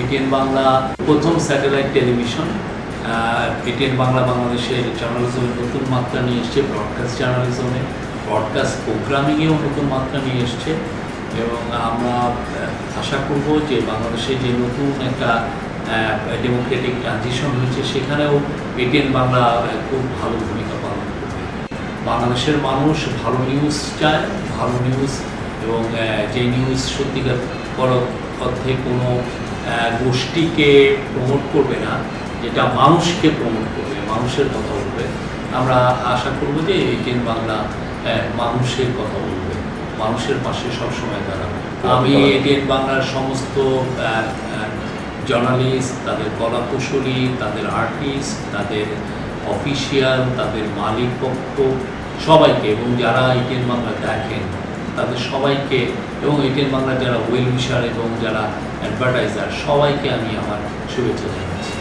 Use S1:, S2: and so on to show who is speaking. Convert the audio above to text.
S1: ATN Bangla প্রথম satellite television ATN Bangla বাংলাদেশের জার্নালিজমের নতুন মাত্রা নিয়ে এসছে ব্রডকাস্ট জার্নালিজমে ব্রডকাস্ট প্রোগ্রামিংয়েও নতুন মাত্রা নিয়ে এসছে। এবং আমরা আশা করব যে বাংলাদেশে যে নতুন একটা ডেমোক্রেটিক ট্রানজিশন হয়েছে, সেখানেও এটিএন বাংলা খুব ভালো ভূমিকা পালন করবে। বাংলাদেশের মানুষ ভালো নিউজ চায়, ভালো নিউজ এবং যে নিউজ সত্যিকার কর- অর্থে কোনো গোষ্ঠীকে প্রমোট করবে না যেটা মানুষকে প্রমোট করবে মানুষের কথা বলবে আমরা আশা করব যে এটিএন বাংলা মানুষের কথা বলবে মানুষের পাশে সবসময় দাঁড়াবে। আমি এটিএন বাংলার সমস্ত জার্নালিস্ট তাদের কলা কুশলী তাদের আর্টিস্ট তাদের অফিসিয়াল তাদের মালিক পক্ষ সবাইকে এবং যারা এটিএন বাংলা দেখেন তাদের সবাইকে এবং এটিএন বাংলার যারা ওয়েল উইশার এবং যারা অ্যাডভার্টাইজার সবাইকে আমি আমার শুভেচ্ছা জানাচ্ছি।